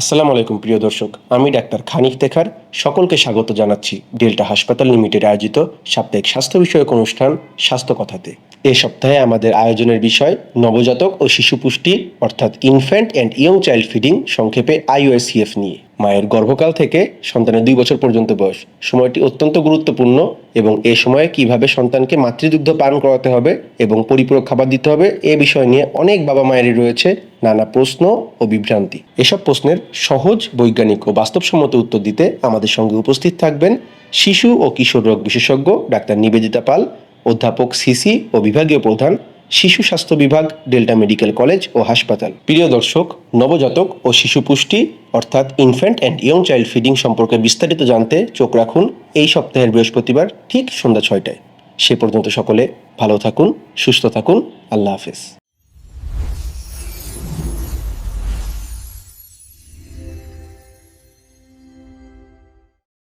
আসসালামু আলাইকুম, প্রিয় দর্শক। আমি ডাক্তার খানিক দেখার সকলকে স্বাগত জানাচ্ছি ডেল্টা হাসপাতাল লিমিটেড আয়োজিত সাপ্তাহিক স্বাস্থ্য বিষয়ক অনুষ্ঠান স্বাস্থ্য কথাতে। এ সপ্তাহে আমাদের আয়োজনের বিষয় নবজাতক ও শিশু পুষ্টি, অর্থাৎ infant and young child feeding সংক্ষেপে আইওএসিএফ নিয়ে। মায়ের গর্ভকাল থেকে সন্তানের দুই বছর পর্যন্ত বয়স। সময়টি অত্যন্ত গুরুত্বপূর্ণ এবং এ সময়ে কীভাবে সন্তানকে মাতৃদুগ্ধ পান করাতে হবে এবং পরিপূরক খাবার দিতে হবে, এ বিষয় নিয়ে অনেক বাবা মায়েরই রয়েছে নানা প্রশ্ন ও বিভ্রান্তি। এসব প্রশ্নের সহজ, বৈজ্ঞানিক ও বাস্তবসম্মত উত্তর দিতে আমাদের সঙ্গে উপস্থিত থাকবেন শিশু ও কিশোর রোগ বিশেষজ্ঞ ডাক্তার নিবেদিতা পাল, অধ্যাপক সিসি ও বিভাগীয় প্রধান শিশু স্বাস্থ্য বিভাগ, ডেল্টা মেডিকেল কলেজ ও হাসপাতাল। প্রিয় দর্শক, নবজাতক ও শিশু পুষ্টি, অর্থাৎ infant and young child feeding সম্পর্কে বিস্তারিত জানতে চোখ রাখুন এই সপ্তাহের বৃহস্পতিবার ঠিক সন্ধ্যা ছয়টায়। সে পর্যন্ত সকলে ভালো থাকুন, সুস্থ থাকুন, আল্লাহ হাফেজ।